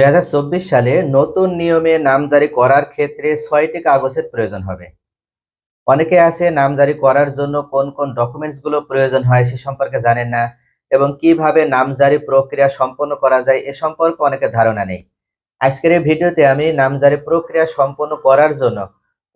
দুই হাজার চব্বিশ সালে নতুন নিয়মে নামজারি করার ক্ষেত্রে ছয়টি কাগজের প্রয়োজন হবে। অনেকে আছে নামজারি করার জন্য কোন কোন ডকুমেন্টসগুলো প্রয়োজন হয় সে সম্পর্কে জানেন না এবং কীভাবে নামজারি প্রক্রিয়া সম্পন্ন করা যায় এ সম্পর্কে অনেকের ধারণা নেই। আজকের এই ভিডিওতে আমি নামজারি প্রক্রিয়া সম্পন্ন করার জন্য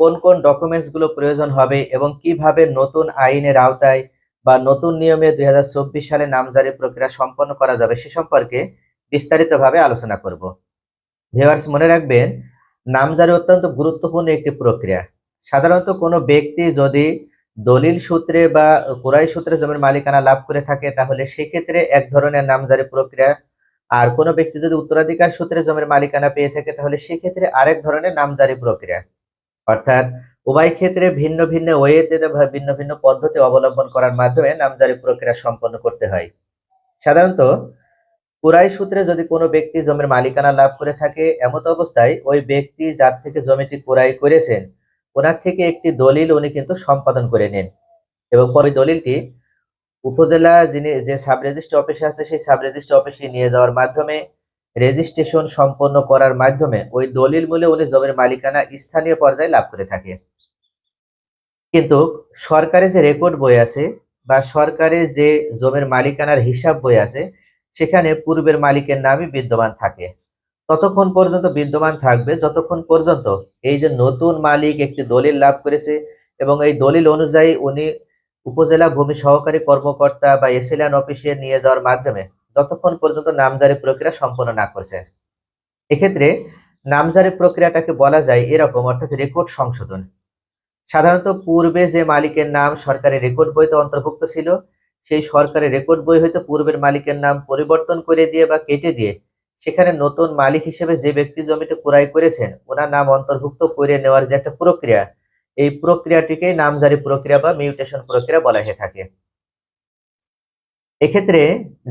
কোন কোন ডকুমেন্টসগুলো প্রয়োজন হবে এবং কীভাবে নতুন আইনের আওতায় বা নতুন নিয়মে দুই হাজার চব্বিশ সালে নামজারি প্রক্রিয়া সম্পন্ন করা যাবে সে সম্পর্কে বিস্তারিতভাবে আলোচনা করব। ভিউয়ার্স মনে রাখবেন, নামজারি অত্যন্ত গুরুত্বপূর্ণ একটি প্রক্রিয়া। সাধারণত কোনো ব্যক্তি যদি দলিল সূত্রে বা কোরাই সূত্রে জমির মালিকানা লাভ করে থাকে, তাহলে সেক্ষেত্রে এক ধরনের নামজারি প্রক্রিয়া। আর কোনো ব্যক্তি যদি উত্তরাধিকার সূত্রে জমির মালিকানা পেয়ে থাকে, তাহলে সেক্ষেত্রে আরেক ধরনের নামজারি প্রক্রিয়া। অর্থাৎ উভয় ক্ষেত্রে ভিন্ন ভিন্ন ওয়েতে ভিন্ন ভিন্ন পদ্ধতি অবলম্বন করার মাধ্যমে নামজারি প্রক্রিয়া সম্পন্ন করতে হয়। সাধারণত কুরাই সূত্রে যদি কোনো ব্যক্তি জমির মালিকানা লাভ করে থাকে, এমত অবস্থায় ওই ব্যক্তি যার থেকে জমিটি কুরাই করেছেন, ওনার থেকে একটি দলিল উনি কিন্তু সম্পাদন করে নেন। এবং পরে দলিলটি উপজেলা যিনি, যে সাব রেজিস্ট্রি অফিসে আছে, সেই সাব রেজিস্ট্রি অফিসে নিয়ে যাওয়ার মাধ্যমে, রেজিস্ট্রেশন সম্পন্ন করার মাধ্যমে ওই দলিল মূলে উনি জমির মালিকানা স্থানীয় পর্যায়ে লাভ করে থাকে। কিন্তু সরকারি যে রেকর্ড বই আছে বা সরকারি যে জমির মালিকানার হিসাব বই আছে সেখানে পূর্বের মালিকের নামই বিদ্যমান থাকে। ততক্ষণ পর্যন্ত বিদ্যমান থাকবে, যতক্ষণ পর্যন্ত এই যে নতুন মালিক একটি দলিল লাভ করেছে এবং এই দলিল অনুযায়ী উনি উপজেলা ভূমি সহকারী কর্মকর্তা বা এসিলিয়ান অফিসে নিয়ে যাওয়ার মাধ্যমে যতক্ষণ পর্যন্ত নামজারি প্রক্রিয়া সম্পন্ন না করছেন এক্ষেত্রে নামজারি প্রক্রিয়াটাকে বলা যায় এরকম, অর্থাৎ রেকর্ড সংশোধন। সাধারণত পূর্বে যে মালিকের নাম সরকারি রেকর্ড বইতে অন্তর্ভুক্ত ছিল সেই সরকারি রেকর্ড বই হয়তো পূর্বের মালিকের নাম পরিবর্তন করে দিয়ে বা কেটে দিয়ে সেখানে নতুন মালিক হিসেবে যে ব্যক্তি জমিটি ক্রয় করেছেন, ওনার নাম অন্তর্ভুক্ত করে নেওয়ার যে একটা প্রক্রিয়া, এই প্রক্রিয়াটিকে নামজারি প্রক্রিয়া বা মিউটেশন প্রক্রিয়া বলা হয়ে থাকে। এক্ষেত্রে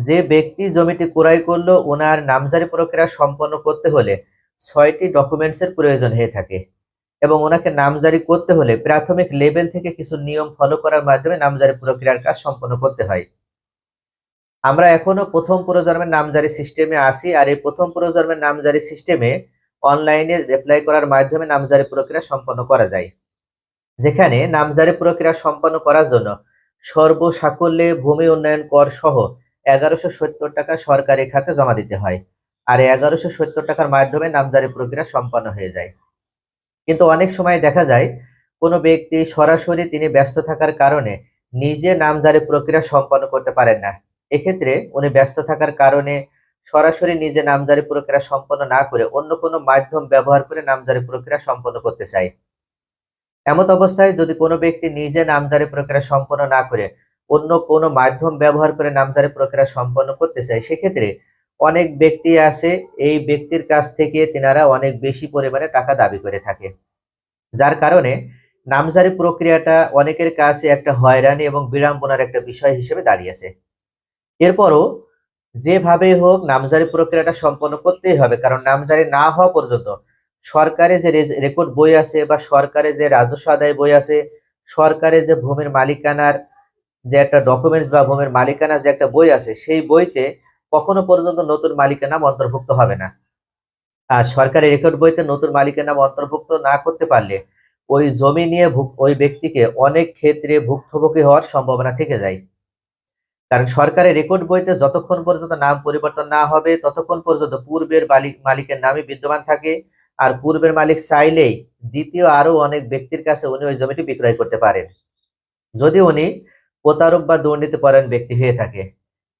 যে ব্যক্তি জমিটি ক্রয় করল, ওনার নামজারি প্রক্রিয়া সম্পন্ন করতে হলে ছয়টি ডকুমেন্টসের প্রয়োজন হয়ে থাকে। এবং ওনাকে নামজারি করতে হলে প্রাথমিক লেভেল থেকে কিছু নিয়ম ফলো করার মাধ্যমে নামজারি প্রক্রিয়ার কাজ সম্পন্ন করতে হয়। আমরা এখনও প্রথম প্রজন্মের নামজারি সিস্টেমে আসি আর এই প্রথম প্রজন্মের নামজারি সিস্টেমে অনলাইনে অ্যাপ্লাই করার মাধ্যমে নামজারি প্রক্রিয়া সম্পন্ন করা যায়। যেখানে নামজারি প্রক্রিয়া সম্পন্ন করার জন্য সর্বসাকল্যে ভূমি উন্নয়ন কর সহ এগারোশো সত্তর টাকা সরকারি খাতে জমা দিতে হয়। আর এগারোশো সত্তর টাকার মাধ্যমে নামজারি প্রক্রিয়া সম্পন্ন হয়ে যায়। কিন্তু অনেক সময় দেখা যায়, কোনো ব্যক্তি সরাসরি তিনি ব্যস্ত থাকার কারণে নিজে নামজারি প্রক্রিয়া সম্পন্ন করতে পারেন না। এক্ষেত্রে উনি ব্যস্ত থাকার কারণে সরাসরি নিজে নামজারি প্রক্রিয়া সম্পন্ন না করে অন্য কোনো মাধ্যম ব্যবহার করে নামজারি প্রক্রিয়া সম্পন্ন করতে চায়। এমত অবস্থায় যদি কোনো ব্যক্তি নিজে নামজারি প্রক্রিয়া সম্পন্ন না করে অন্য কোনো মাধ্যম ব্যবহার করে নামজারি প্রক্রিয়া সম্পন্ন করতে চায়, সেক্ষেত্রে অনেক ব্যক্তি আছে, এই ব্যক্তির কাছ থেকে তিনারা অনেক বেশি পরিমাণে টাকা দাবি করে থাকে। যার কারণে নামজারি প্রক্রিয়াটা অনেকের কাছে একটা হয়রানি এবং বিড়ম্বনার একটা বিষয় হিসেবে দাঁড়িয়েছে। এরপরও যেভাবে হোক নামজারি প্রক্রিয়াটা সম্পন্ন করতেই হবে, কারণ নামজারি না হওয়া পর্যন্ত সরকারে যে রেকর্ড বই আছে বা সরকারে যে রাজস্ব আদায় বই আছে, সরকারে যে ভূমির মালিকানার যে একটা ডকুমেন্টস বা ভূমির মালিকানার যে একটা বই আছে, সেই বইতে কখনো পর্যন্ত নতুন মালিকের নাম অন্তর্ভুক্ত হবে না। আর সরকারি রেকর্ড বইতে নতুন মালিকের নাম অন্তর্ভুক্ত না করতে পারলে ওই জমি নিয়ে ওই ব্যক্তিকে অনেক ক্ষেত্রে ভুক্তভোগী হওয়ার সম্ভাবনা থেকে যায়। কারণ সরকারি রেকর্ড বইতে যতক্ষণ পর্যন্ত নাম পরিবর্তন না হবে, ততক্ষণ পর্যন্ত পূর্বের মালিকের নামই বিদ্যমান থাকে। আর পূর্বের মালিক চাইলেই দ্বিতীয় আরও অনেক ব্যক্তির কাছে উনি ওই জমিটি বিক্রয় করতে পারেন। যদি উনি প্রতারক বা দুর্নীতিপরায়ণ ব্যক্তি হয়ে থাকে।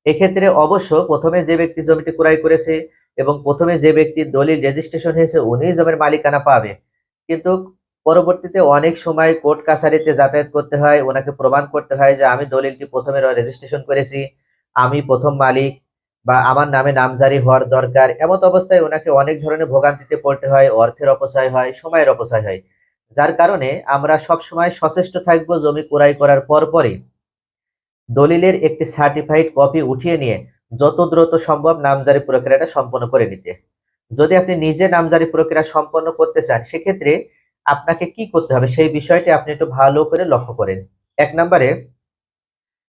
এক্ষেত্রে অবশ্য প্রথমে যে ব্যক্তি জমিটি ক্রয় করেছে এবং প্রথমে যে ব্যক্তির দলিল রেজিস্ট্রেশন হয়েছে উনি জমির মালিকানা পাবে। কিন্তু পরবর্তীতে অনেক সময় কোর্ট কাছারিতে যাতায়াত করতে হয়, ওনাকে প্রমাণ করতে হয় যে আমি দলিলটি প্রথমে রেজিস্ট্রেশন করেছি, আমি প্রথম মালিক বা আমার নামে নামজারি হওয়ার দরকার। এমত অবস্থায় ওনাকে অনেক ধরনের ভোগান্তিতে পড়তে হয়, অর্থের অপচয় হয়, সময়ের অপচয় হয়। যার কারণে আমরা সব সময় সচেষ্ট থাকব জমি ক্রয় করার পরপরই। দলিলের একটি সার্টিফাইড কপি উঠিয়ে নিয়ে যত দ্রুত সম্ভব নামজারি প্রক্রিয়াটা সম্পন্ন করে নিতে। যদি আপনি নিজে নামজারি প্রক্রিয়া সম্পন্ন করতে চান, সেক্ষেত্রে আপনাকে কি করতে হবে? সেই বিষয়টি আপনি একটু ভালো করে লক্ষ্য করেন। এক নম্বরে,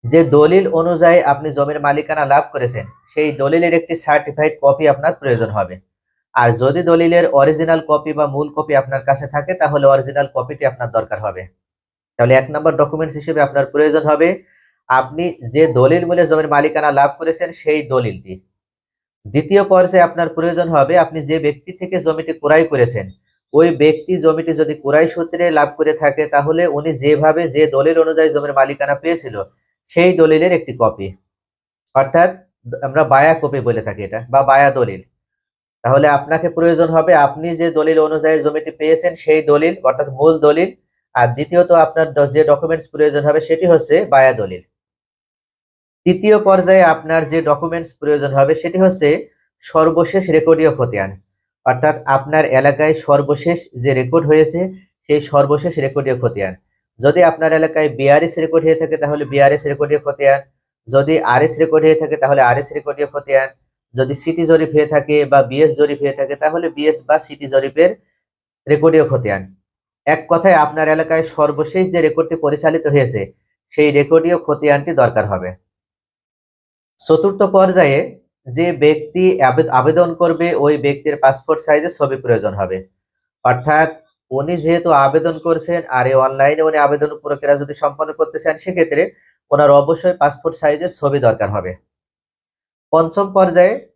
যে দলিল অনুযায়ী আপনি জমির মালিকানা লাভ করেছেন, সেই দলিলের একটি সার্টিফাইড কপি আপনার প্রয়োজন হবে। আর যদি দলিলের অরিজিনাল কপি বা মূল কপি আপনার কাছে থাকে, তাহলে অরিজিনাল কপিটি আপনার দরকার হবে। তাহলে এক নম্বর ডকুমেন্টস হিসেবে আপনার প্রয়োজন হবে আপনি যে দলিল মূলে জমির মালিকানা লাভ করেছেন, সেই দলিলটি। দ্বিতীয় পর্যায়ে আপনার প্রয়োজন হবে, আপনি যে ব্যক্তি থেকে জমিটি ক্রয় করেছেন, ওই ব্যক্তি জমিটি যদি ক্রয় সূত্রে লাভ করে থাকে, তাহলে উনি যেভাবে যে দলিল অনুযায়ী জমির মালিকানা পেয়েছিল, সেই দলিলের একটি কপি অর্থাৎ আমরা বায়া কপি বলে থাকি এটা, বা বায়া দলিল। তাহলে আপনাকে প্রয়োজন হবে, আপনি যে দলিল অনুযায়ী জমিটি পেয়েছেন, সেই দলিল, অর্থাৎ মূল দলিল। আর দ্বিতীয়ত আপনার যে ডকুমেন্টস প্রয়োজন হবে, সেটি হচ্ছে বায়া দলিল। তৃতীয় পর্যায়ে আপনার যে ডকুমেন্টস প্রয়োজন হবে সেটি হচ্ছে সর্বশেষ রেকর্ডীয় খতিয়ান। অর্থাৎ আপনার এলাকায় সর্বশেষ যে রেকর্ড হয়েছে, সেই সর্বশেষ রেকর্ডীয় খতিয়ান। যদি আপনার এলাকায় বিআরএস রেকর্ড হয়ে থাকে, তাহলে বিআরএস রেকর্ডীয় খতিয়ান। যদি আরএস রেকর্ড হয়ে থাকে, তাহলে আরএস রেকর্ডীয় খতিয়ান। যদি সিটি জরিপ হয়ে থাকে বা বিএস জরিপ হয়ে থাকে, তাহলে বিএস বা সিটি জরিপের রেকর্ডীয় খতিয়ান। এক কথায় আপনার এলাকায় সর্বশেষ যে রেকর্ডটি পরিচালিত হয়েছে, সেই রেকর্ডীয় খতিয়ানটি দরকার হবে। চতুর্থ পর্যায়ে যে ব্যক্তি আবে- আবেদন করবে, ওই ব্যক্তির পাসপোর্ট সাইজের ছবি প্রয়োজন হবে। অর্থাৎ উনি যেহেতু আবেদন করছেন, আর এই অনলাইনে উনি আবেদন প্রক্রিয়া যদি সম্পন্ন করতে চান, সেক্ষেত্রে ওনার অবশ্যই পাসপোর্ট সাইজের ছবি দরকার হবে। পঞ্চম পর্যায়ে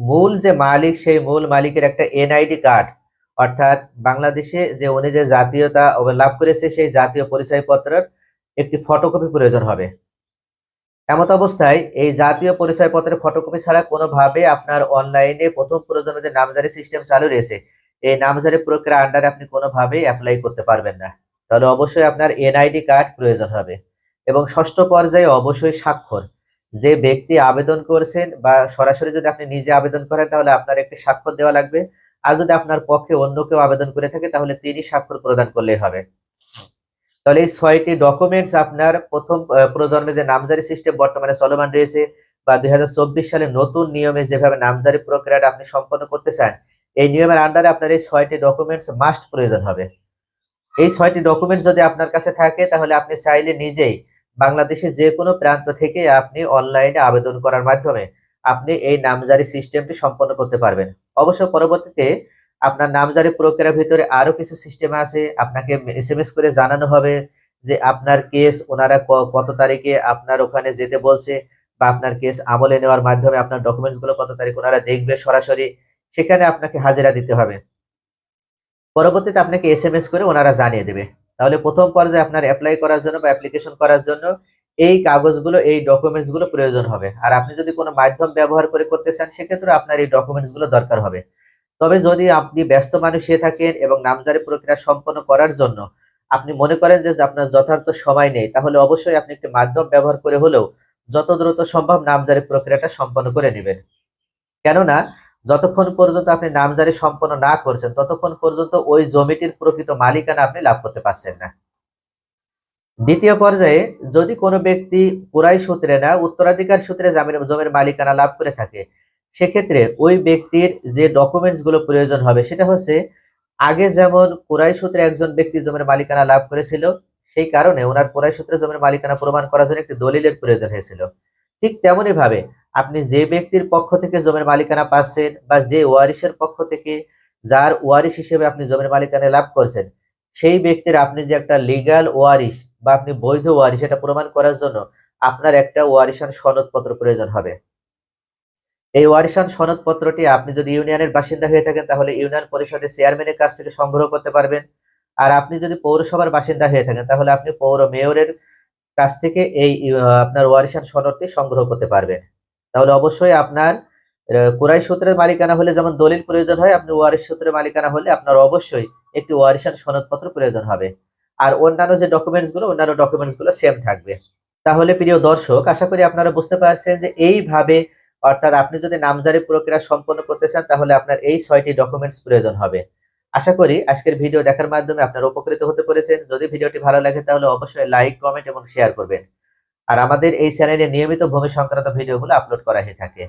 মূল যে মালিক, সেই মূল মালিকের একটা এনআইডি কার্ড অর্থাৎ বাংলাদেশে যে উনি যে জাতীয়তা লাভ করেছে, সেই জাতীয় পরিচয়পত্রের একটি ফটোকপি প্রয়োজন হবে। এমত অবস্থায় এই জাতীয় পরিচয়পত্রের ফটোকপি ছাড়া কোনোভাবে আপনার অনলাইনে প্রথম প্রজন্মে যে নামজারি সিস্টেম চালু রয়েছে, এই নামজারি প্রক্রিয়া আন্ডারে আপনি কোনোভাবেই অ্যাপ্লাই করতে পারবেন না। তাহলে অবশ্যই আপনার এনআইডি কার্ড প্রয়োজন হবে। এবং ষষ্ঠ পর্যায়ে অবশ্যই স্বাক্ষর। যে ব্যক্তি আবেদন করছেন বা সরাসরি যদি আপনি নিজে আবেদন করেন, তাহলে আপনার একটি স্বাক্ষর দেওয়া লাগবে। আর যদি আপনার পক্ষে অন্য কেউ আবেদন করে থাকে, তাহলে তিনি স্বাক্ষর প্রদান করলেই হবে। তাহলে এই ছয়টি ডকুমেন্টস আপনার প্রথম প্রজন্মে যে নামজারি সিস্টেম বর্তমানে চলমান রয়েছে বা দুই হাজার চব্বিশ সালে নতুন নিয়মে যেভাবে নামজারি প্রক্রিয়াটা আপনি সম্পন্ন করতে চান, এই নিয়মের আন্ডারে আপনার এই ছয়টি ডকুমেন্টস মাস্ট প্রয়োজন হবে। এই ছয়টি ডকুমেন্টস যদি আপনার কাছে থাকে, তাহলে আপনি চাইলে নিজেই বাংলাদেশের যে কোনো প্রান্ত থেকে আপনি অনলাইনে আবেদন করার মাধ্যমে আপনি এই নামজারি সিস্টেমটি সম্পন্ন করতে পারবেন। অবশ্য পরবর্তীতে আপনার নামজারি প্রক্রিয়ার ভিতরে আরও কিছু সিস্টেম আছে, আপনাকে এসএমএস করে জানানো হবে যে আপনার কেস ওনারা কত তারিখে আপনার ওখানে যেতে বলছে বা আপনার কেস আমলে নেওয়ার মাধ্যমে আপনার ডকুমেন্টসগুলো কত তারিখ ওনারা দেখবে সরাসরি, সেখানে আপনাকে হাজিরা দিতে হবে। পরবর্তীতে আপনাকে এসএমএস করে ওনারা জানিয়ে দেবে। তাহলে প্রথম পর্যায়ে আপনার অ্যাপ্লাই করার জন্য বা অ্যাপ্লিকেশন করার জন্য এই কাগজগুলো, এই ডকুমেন্টসগুলো প্রয়োজন হবে। আর আপনি যদি কোনো মাধ্যম ব্যবহার করে করতে চান, সেক্ষেত্রে আপনার এই ডকুমেন্টসগুলো দরকার হবে। তবে যদি আপনি ব্যস্ত মানুষ হয়ে থাকেন এবং নামজারি প্রক্রিয়া সম্পন্ন করার জন্য আপনি মনে করেন যে আপনার যথার্থ সময় নেই, তাহলে অবশ্যই আপনি একটি মাধ্যম ব্যবহার করে হলেও যত দ্রুত সম্ভব নামজারি প্রক্রিয়াটা সম্পন্ন করে নেবেন। কেননা, যতক্ষণ পর্যন্ত আপনি নামজারি সম্পন্ন না করছেন, ততক্ষণ পর্যন্ত ওই জমিটির প্রকৃত মালিকানা আপনি লাভ করতে পারছেন না। দ্বিতীয় পর্যায়ে, যদি কোনো ব্যক্তি পুরাই সূত্রে না উত্তরাধিকার সূত্রে জমির জমির মালিকানা লাভ করে থাকে সেক্ষেত্রে ওই ব্যক্তির যে ডকুমেন্টসগুলো প্রয়োজন হবে, সেটা হচ্ছে আগে যেমন পুরাই সূত্রে একজন ব্যক্তি জমির মালিকানা লাভ করেছিল, সেই কারণে ওনার পুরাই সূত্রে জমির মালিকানা প্রমাণ করার জন্য একটি দলিলের প্রয়োজন হয়েছিল। ঠিক তেমনই ভাবে আপনি যে ব্যক্তির পক্ষ থেকে জমির মালিকানা পাচ্ছেন বা যে ওয়ারিশের পক্ষ থেকে যার ওয়ারিশ হিসেবে আপনি জমির মালিকানা লাভ করছেন, সেই ব্যক্তির আপনি যে একটা লিগ্যাল ওয়ারিশ বা আপনি বৈধ ওয়ারিশ এটা প্রমাণ করার জন্য আপনার একটা ওয়ারিশান সনদপত্র প্রয়োজন হবে। এই ওয়ারিশান সনদপত্রটি আপনি যদি ইউনিয়নের বাসিন্দা হয়ে থাকেন, তাহলে ইউনিয়ন পরিষদের চেয়ারম্যানের কাছ থেকে সংগ্রহ করতে পারবেন। আর আপনি যদি পৌরসভার বাসিন্দা হয়ে থাকেন, তাহলে আপনি পৌর মেয়রের কাছ থেকে এই আপনার ওয়ারিশান সনদটি সংগ্রহ করতে পারবেন। তাহলে অবশ্যই আপনার কুরাই সূত্রের মালিকানা হলে যেমন দলিল প্রয়োজন হয়, আপনি ওয়ারিশ সূত্রের মালিকানা হলে আপনার অবশ্যই একটি ওয়ারিশান সনদপত্র প্রয়োজন হবে। আর অন্যান্য যে ডকুমেন্টসগুলো অন্যান্য ডকুমেন্টসগুলো সেম থাকবে। তাহলে প্রিয় দর্শক, আশা করি আপনারা বুঝতে পারছেন যে এইভাবে অর্থাৎ আপনি যদি নামজারি প্রক্রিয়া সম্পন্ন করতে চান, তাহলে আপনার এই ছয়টি ডকুমেন্টস প্রয়োজন হবে। আশা করি আজকের ভিডিও দেখার মাধ্যমে আপনারা উপকৃত হতে পেরেছেন। যদি ভিডিওটি ভালো লাগে, তাহলে অবশ্যই লাইক কমেন্ট এবং শেয়ার করবেন। আর আমাদের এই চ্যানেলে নিয়মিত ভূমি সংক্রান্ত ভিডিওগুলো আপলোড করা হয়ে থাকে।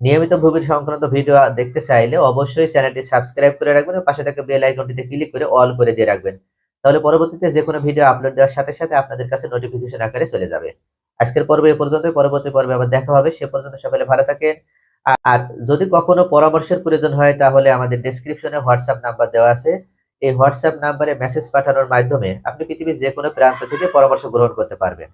নিয়মিত ভূমি সংক্রান্ত ভিডিও দেখতে চাইলে অবশ্যই চ্যানেলটি সাবস্ক্রাইব করে রাখবেন পাশে থাকা বেল আইকনটিতে ক্লিক করে অল করে দিয়ে রাখবেন। তাহলে পরবর্তীতে যে কোনো ভিডিও আপলোড দেওয়ার সাথে সাথে আপনাদের কাছে নোটিফিকেশন আকারে চলে যাবে। আজকের পর্বে এ পর্যন্ত পরবর্তী পর্বে আবার দেখা হবে। সে পর্যন্ত সকলে ভালো থাকেন। আর যদি কখনো পরামর্শের প্রয়োজন হয়, তাহলে আমাদের ডেসক্রিপশনে হোয়াটসঅ্যাপ নাম্বার দেওয়া আছে। এই হোয়াটসঅ্যাপ নাম্বারে মেসেজ পাঠানোর মাধ্যমে আপনি পৃথিবীর যে কোনো প্রান্ত থেকে পরামর্শ গ্রহণ করতে পারবেন।